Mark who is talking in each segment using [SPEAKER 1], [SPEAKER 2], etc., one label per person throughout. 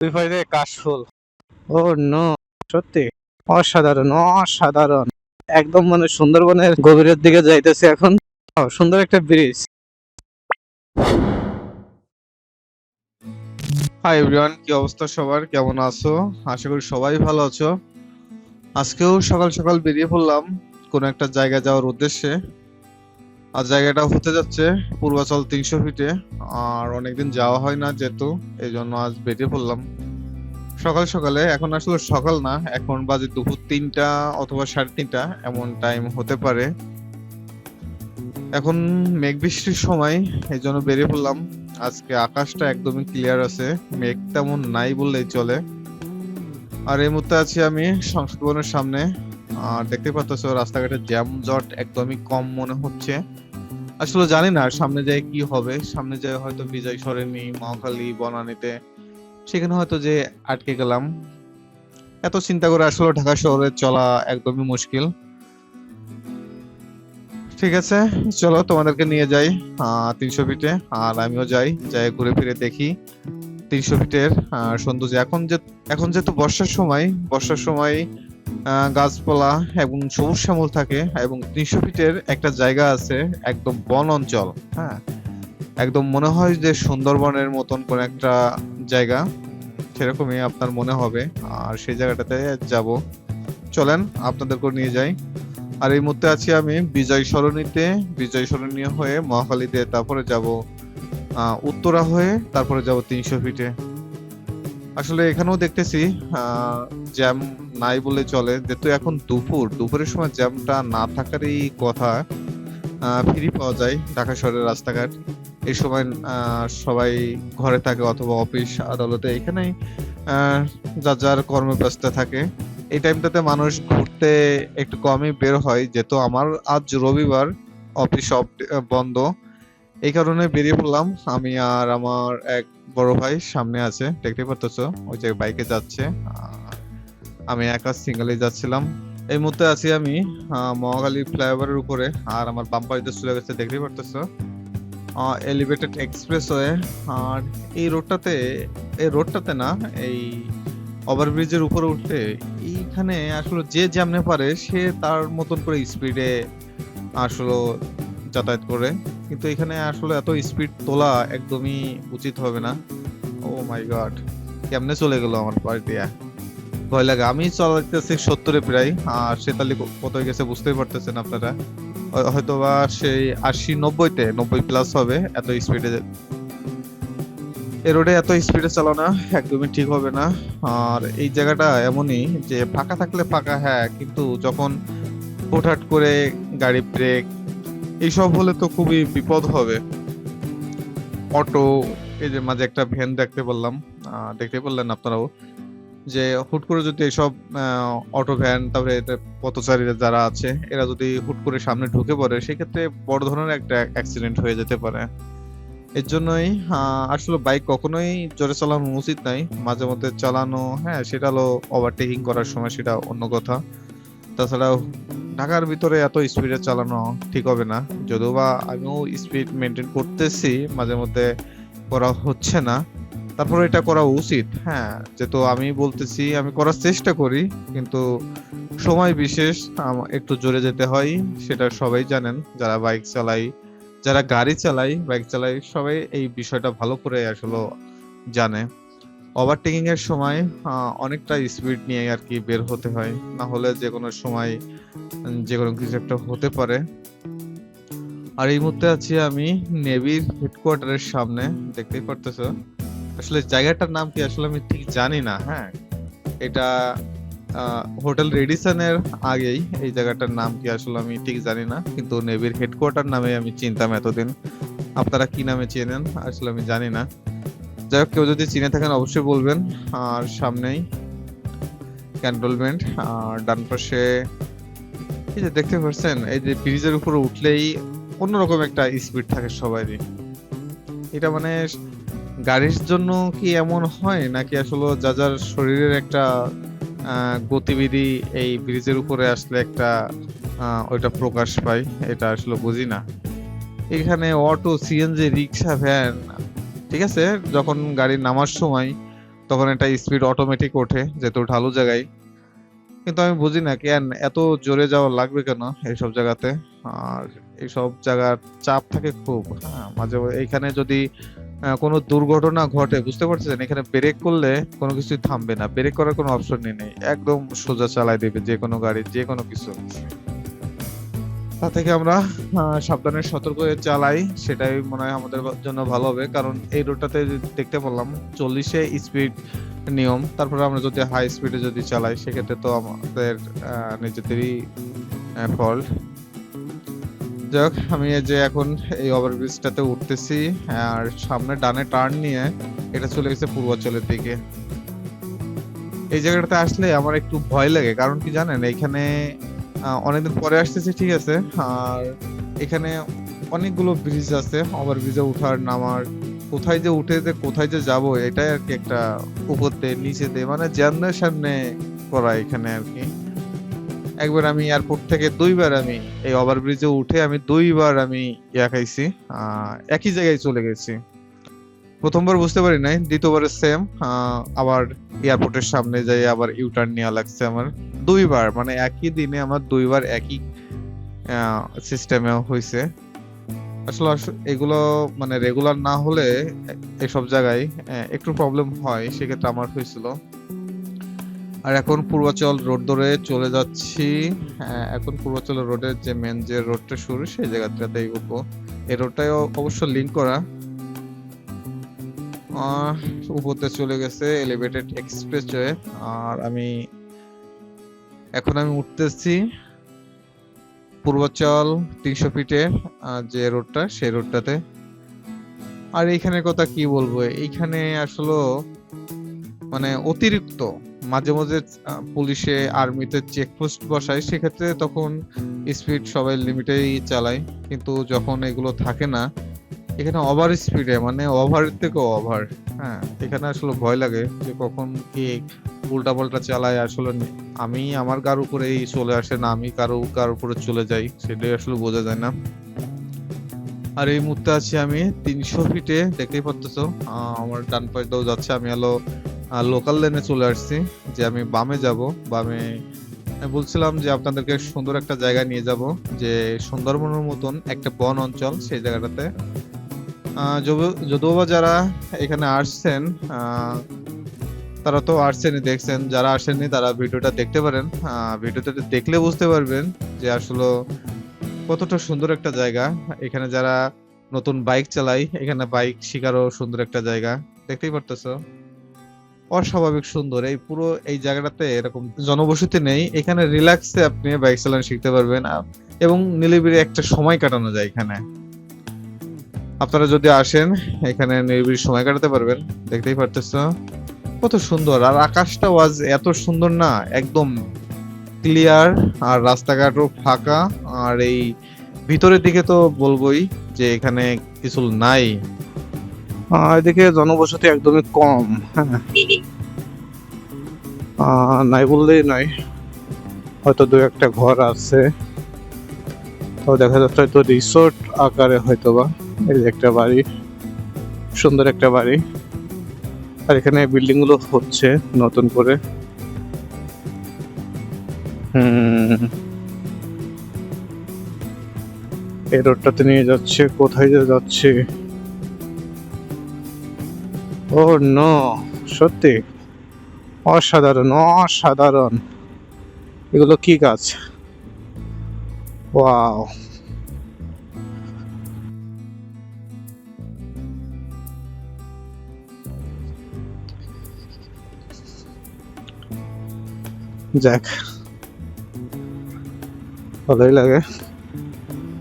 [SPEAKER 1] দুই পাশে কাশফুল। ও নো সত্যি? অসাধারণ অসাধারণ। একদম মানে সুন্দরবনের গভীরের দিকে যাইতেছে এখন। সুন্দর একটা ব্রিজ হাই এভরিওয়ান কি অবস্থা সবার? কেমন আছো? আশা করি সবাই ভালো আছো। আজকেও সকাল সকাল বেরিয়ে পড়লাম কোন একটা জায়গায় যাওয়ার উদ্দেশ্যে। আর জায়গাটা হতে যাচ্ছে পূর্বাচল তিনশো ফিটে আর অনেকদিন যাওয়া হয় না যেহেতু এই জন্য আজ বেরিয়ে পড়লাম। সকাল সকালে, এখন আসলে সকাল না, এখন বাজে দুপুর তিনটা অথবা সাড়ে তিনটা, এমন টাইম হতে পারে। এখন মেঘ বৃষ্টির সময় এই জন্য বেরিয়ে পড়লাম। আজকে আকাশটা একদমই ক্লিয়ার আছে, মেঘ তেমন নাই বললেই চলে। আর এই মুহূর্তে আছি আমি সংসদ ভবনের সামনে। আর দেখতে পাচ্ছ রাস্তাঘাটে জ্যাম জট একদমই কম মনে হচ্ছে। আসলে জানি না সামনে যায় কি হবে। সামনে যায় হয়তো বিজয় সরেনি, মহাখালী, বনানীতে। সেখানে হয়তো যে আটকে গেলাম। এত চিন্তা করে আসলে ঢাকা শহরে চলা একদমই মুশকিল। ঠিক আছে, চলো তোমাদেরকে নিয়ে যাই তিনশো ফিটে। আর আমিও যাই যাই ঘুরে ফিরে দেখি। তিনশো ফিটের সৌন্দর্য। এখন যে, এখন যেহেতু বর্ষার সময় বর্ষার সময় গাছপালা এবং সবুজ শ্যামল থাকে এবং তিনশো ফিটের একটা জায়গা আছে একদম বন অঞ্চল হ্যাঁ? একদম মনে হয় যে সুন্দরবনের মতন কোন একটা জায়গা, সেরকমই আপনার মনে হবে। আর সেই জায়গাটাতে যাব। চলেন আপনাদেরকে নিয়ে যাই। আর এই মুহূর্তে আছি আমি বিজয় সরণিতে। বিজয় সরণি হয়ে মহাখালীতে, তারপরে যাব উত্তরা হয়ে, তারপরে যাব তিনশো ফিটে। আসলে এখানেও দেখতেছি জ্যাম নাই বলে চলে। যেহেতু এখন দুপুর, দুপুরের সময় জ্যামটা না থাকারই কথা ফ্রি পাওয়া যায় ঢাকা শহরের রাস্তাঘাট। এই সময় সবাই ঘরে থাকে অথবা অফিস, আদালতে, এখানেই যার যার কর্মব্যস্ত থাকে। এই টাইমটাতে মানুষ ঘুরতে একটু কমই বের হয়, যেহেতু আমার আজ রবিবার অফিস সব বন্ধ। এই কারণে বেরিয়ে পড়লাম। আমি আর আমার এক বড় ভাই সামনে আছে দেখতে পারতেছো, ওই যে বাইকে যাচ্ছে। আমি একা সিঙ্গেলে যাচ্ছিলাম। এই মুহূর্তে আছি আমি মহাকালী ফ্লাইওভারের উপরে, আর আমার বাম পাশে চলে গেছে দেখতে পারতেছো। এলিভেটেড এক্সপ্রেস এক্সপ্রেসওয়ে আর এই রোডটাতে এই রোডটাতে না, এই ওভারব্রিজের উপরে উঠতে, এইখানে আসলে যে যেমনে পারে, সে তার মতন করে স্পিডে আসলে যাতায়াত করে। কিন্তু এখানে আসলে এত স্পিড তোলা একদমই উচিত হবে না। ও মাই গড কেমনে চলে গেল আমার দিয়া ভয় লাগে। আমি চালাইতেছি সত্তরে প্রায়। আর সে তাহলে কত গেছে বুঝতেই পারতেছেন আপনারা। হয়- হয়তো বা সেই আশি নব্বইতে, নব্বই প্লাস হবে এত স্পিডে এই রোডে এত স্পিডে চালানো একদমই ঠিক হবে না। আর এই জায়গাটা এমনই যে ফাঁকা থাকলে ফাঁকা হ্যাঁ। কিন্তু যখন হুটহাট করে গাড়ি ব্রেক এইসব হলে তো খুবই বিপদ হবে। অটো এই যে মাঝে একটা ভ্যান দেখতে আহ, দেখতে পারলেন আপনারাও যে হুট করে যদি এসব অটো ভ্যান তারপরে পথচারীরা যারা আছে এরা যদি হুট করে সামনে ঢুকে পড়ে সেক্ষেত্রে বড় ধরনের একটা অ্যাক্সিডেন্ট হয়ে যেতে পারে। এর জন্যই আসলে বাইক কখনোই জোরে চালানো উচিত নাই। মাঝে মধ্যে চালানো হ্যাঁ সেটা হলো ওভারটেকিং করার সময় সেটা অন্য কথা। তাছাড়াও ঢাকার ভিতরে এত স্পিডে চালানো ঠিক হবে না। যদিও বা আমিও স্পিড মেনটেন করতেছি, মাঝে মধ্যে করা হচ্ছে না। তারপরে এটা করা উচিত হ্যাঁ। যেহেতু আমি বলতেছি, আমি করার চেষ্টা করি, কিন্তু সময় বিশেষ একটু জোরে যেতে হয়, সেটা সবাই জানেন। যারা বাইক চালাই, যারা গাড়ি চালাই বাইক চালাই সবাই এই বিষয়টা ভালো করে আসলে জানে। ওভারটেকিং এর সময় অনেকটা স্পিড নিয়ে আর কি বের হতে হয়। না হলে যে কোনো সময় যে কোনো কিছু একটা হতে পারে। আর এই মুহূর্তে আছি আমি নেভির হেডকোয়ার্টারের সামনে। দেখতেই পারতেছো। আসলে জায়গাটার নাম কি আসলে আমি ঠিক জানি না হ্যাঁ? এটা হোটেল রেডিসনের আগেই এই জায়গাটার নাম কি আসলে আমি ঠিক জানি না। কিন্তু নেভির হেডকোয়ার্টার নামে আমি চিনতাম এতদিন। আপনারা কি নামে চেনেন? আসলে আমি জানি না। যাই হোক, কেউ যদি চিনে থাকেন, অবশ্যই বলবেন। আর সামনেই ক্যান্টনমেন্ট আর ডান পাশে এই যে দেখতে পাচ্ছেন, এই যে ব্রিজের উপরে উঠলেই অন্যরকম একটা স্পিড থাকে সবারই। এটা মানে গাড়ির জন্য কি এমন হয়, নাকি আসলে যা যার শরীরের একটা গতিবিধি এই ব্রিজের উপরে আসলে একটা ওইটা প্রকাশ পায়? এটা আসলে বুঝি না। এখানে অটো সিএনজি রিক্সা ভ্যান ঠিক আছে? যখন গাড়ি নামার সময় তখন এটা স্পিড অটোমেটিক ওঠে যেহেতু ঢালু জায়গায়। কিন্তু আমি বুঝি না কেন এত জোরে যাওয়া লাগবে কেন এইসব জায়গাতে? আর এইসব জায়গার চাপ থাকে খুব হ্যাঁ, মাঝে এইখানে যদি কোনো দুর্ঘটনা ঘটে বুঝতে পারছেন? এখানে ব্রেক করলে কোনো কিছুই থামবে না। ব্রেক করার কোনো অপশনই নেই। একদম সোজা চালাই দেবে যে কোনো গাড়ি যে কোনো কিছু। তা থেকে আমরা সাবধানে সতর্ক হয়ে চালাই সেটাই মনে হয় আমাদের জন্য ভালো হবে। কারণ এই রোডটাতে দেখতে পেলাম চল্লিশে স্পিড নিয়ম। তারপরে আমরা যদি হাই স্পিডে যদি চালাই সেক্ষেত্রে তো আমাদের নিজেদেরই ফল্ট যাই হোক আমি এই যে এখন এই ওভারব্রিজটাতে উঠতেছি আর সামনে ডানে টার্ন নিয়ে এটা চলে গেছে পূর্বাঞ্চলের দিকে। এই জায়গাটাতে আসলে আমার একটু ভয় লাগে কারণ কি জানেন এখানে অনেকদিন পরে আসতেছি, ঠিক আছে? আর এখানে অনেকগুলো ব্রিজ আছে ওভারব্রিজে উঠার, নামার, কোথায় যে উঠে যে, কোথায় যে যাব, এটাই আর কি একটা উপর দিয়ে, নিচে দিয়ে মানে জানলে সামনে করা এখানে আর কি। একবার আমি এয়ারপোর্ট থেকে দুইবার আমি এই ওভারব্রিজে উঠে আমি দুইবার আমি ইয়া খাইছি একই জায়গায় চলে গেছি। প্রথমবার বুঝতে পারি নাই দ্বিতীয়বার সেম আবার এয়ারপোর্টের সামনে যাই আবার ইউটার্ন নেওয়া লাগছে আমার। দুইবার মানে একই দিনে আমার দুইবার একই সিস্টেমে হয়েছে আসলে আস- এগুলো মানে রেগুলার না হলে এসব জায়গায় একটু প্রবলেম হয় সেক্ষেত্রে আমার হয়েছিল। আর এখন পূর্বাচল রোড ধরে চলে যাচ্ছি। আহ, এখন পূর্বাচল রোডের যে মেন যে রোডটা শুরু সেই জায়গাটাতেই উঠবো। এই রোডটাই অবশ্য লিঙ্ক করা। উপরতে চলে গেছে এলিভেটেড এক্সপ্রেসওয়ে আর আমি এখন আমি উঠতেছি পূর্বাচল তিনশো ফিটে যে রোডটা, সেই রোডটাতে। আর এইখানের কথা কি বলব, এইখানে আসলে মানে অতিরিক্ত। মাঝে মাঝে পুলিশে, আর্মিতে চেকপোস্ট বসায়, সেক্ষেত্রে তখন স্পিড সবাই লিমিটেই চালায়। কিন্তু যখন এগুলো থাকে না এখানে ওভার স্পিডে মানে ওভারের থেকেও ওভার হ্যাঁ। এখানে আসলে ভয় লাগে যে কখন কে উল্টা পাল্টা চালায়, আসলে আমি আমার কার উপরেই চলে আসে না, আমি কারও, কার উপরে চলে যাই, সেটাই আসলে বোঝা যায় না। আর এই মুহূর্তে আছি আমি তিনশো ফিটে দেখতেই পারতেছো আমার ডান পাশ দিয়েও যাচ্ছে, আমি হলো লোকাল লেনে চলে আসছি, যে আমি বামে যাব, বামে বলছিলাম যে আপনাদেরকে সুন্দর একটা জায়গায় নিয়ে যাব, যে সুন্দরবনের মতন একটা বন অঞ্চল, সেই জায়গাটাতে যদিও- বা যারা এখানে আসছেন তারা তো আসছেনই, দেখছেন। যারা আসেননি, তারা ভিডিওটা দেখতে পারেন। ভিডিওটা দেখলে বুঝতে পারবেন যে আসলে কতটা সুন্দর একটা জায়গা। এখানে যারা নতুন বাইক চালায়, এখানে বাইক শিকারও সুন্দর একটা জায়গা। দেখতেই পারতেছো? অস্বাভাবিক সুন্দর। এই পুরো, এই জায়গাটাতে এরকম জনবসতি নেই। এখানে রিল্যাক্সে আপনি বাইক চালানো শিখতে পারবেন। এবং নিলিবিলি একটা সময় কাটানো যায় এখানে। আপনারা যদি আসেন, এখানে নিরিবিলি সময় কাটাতে পারবেন। দেখতেই পারতেছো। কত সুন্দর। আর আকাশটাও আজ এত সুন্দর না, একদম ক্লিয়ার আর রাস্তাঘাটও ফাঁকা। আর এই ভিতরের দিকে তো বলবোই যে এখানে কিছু নাই।
[SPEAKER 2] এদিকে জনবসতি একদমই কম। হ্যাঁ নাই বললেই নয়। হয়তো দু একটা ঘর আছে। তো দেখা যাচ্ছে হয়তো রিসোর্ট আকারে হয়তো বা এই একটা বাড়ি, সুন্দর একটা বাড়ি। আর এখানে বিল্ডিংগুলো হচ্ছে নতুন করে। এই রোডটাতে নিয়ে যাচ্ছে, কোথায় যে যাচ্ছে? ও ন, সত্যি? অসাধারণ অসাধারণ। এগুলো কি গাছ? ওয়াও। যাক। ভালোই লাগে।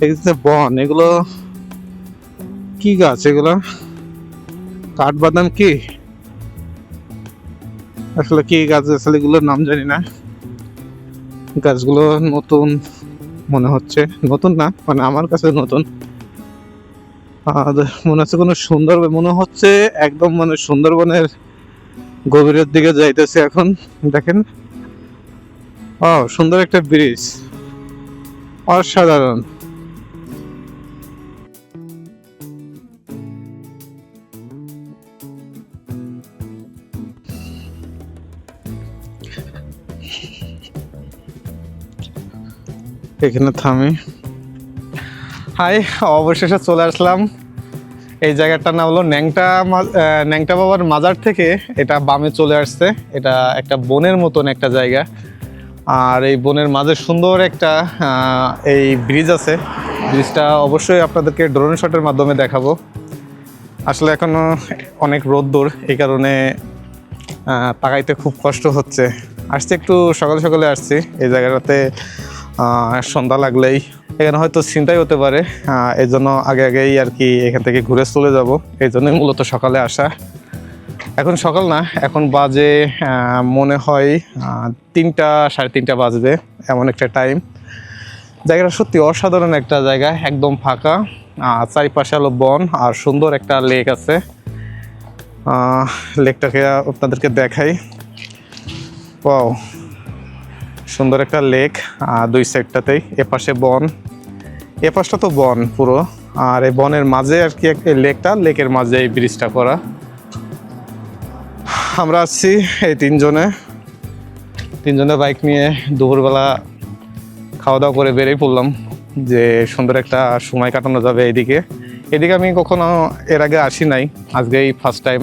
[SPEAKER 2] এই যে বন, এগুলো কি গাছ এগুলো? কাঠবাদাম কি? আসলে কি গাছ, আসলে এগুলোর নাম জানি না। গাছগুলো নতুন মনে হচ্ছে। নতুন না মানে আমার কাছে নতুন। আর মনে হচ্ছে কোনো সুন্দর, মনে হচ্ছে একদম মানে সুন্দরবনের গভীরের দিকে যাইতেছে এখন। দেখেন ও সুন্দর একটা ব্রিজ। অসাধারণ। এখানে থামি। হাই, অবশেষে চলে আসলাম। এই জায়গাটার নাম হলো ন্যাংটা ন্যাংটা বাবার মাজার থেকে এটা বামে চলে আসছে। এটা একটা বনের মতন একটা জায়গা। আর এই বনের মাঝে সুন্দর একটা এই ব্রিজ আছে। ব্রিজটা অবশ্যই আপনাদেরকে ড্রোন শটের মাধ্যমে দেখাবো। আসলে এখনও অনেক রোদ্দুর এই কারণে তাকাইতে খুব কষ্ট হচ্ছে। আসছি একটু, সকালে সকালে আসছি। এই জায়গাটাতে সন্ধ্যা লাগলেই। এখানে হয়তো চিন্তাই হতে পারে। এই জন্য আগে আগেই আর কি এখান থেকে ঘুরে চলে যাব। এই জন্যই মূলত সকালে আসা। এখন সকাল না, এখন বাজে মনে হয় তিনটা, সাড়ে তিনটা বাজবে, এমন একটা টাইম জায়গাটা সত্যি অসাধারণ একটা জায়গা, একদম ফাঁকা চারিপাশে হলো বন আর সুন্দর একটা লেক আছে। লেকটাকে আপনাদেরকে দেখাই। ওয়াও সুন্দর একটা লেক দুই সাইডটাতেই এপাশে বন। এপাশটা তো বন পুরো, আর এই বনের মাঝে আর কি লেকটা লেকের মাঝে এই ব্রিজটা করা। আমরা আসছি এই তিনজনে। তিনজনে বাইক নিয়ে দুপুরবেলা খাওয়া দাওয়া করে বেরিয়ে পড়লাম যে সুন্দর একটা সময় কাটানো যাবে এদিকে এদিকে আমি কখনো এর আগে আসি নাই। আজকে এই ফার্স্ট টাইম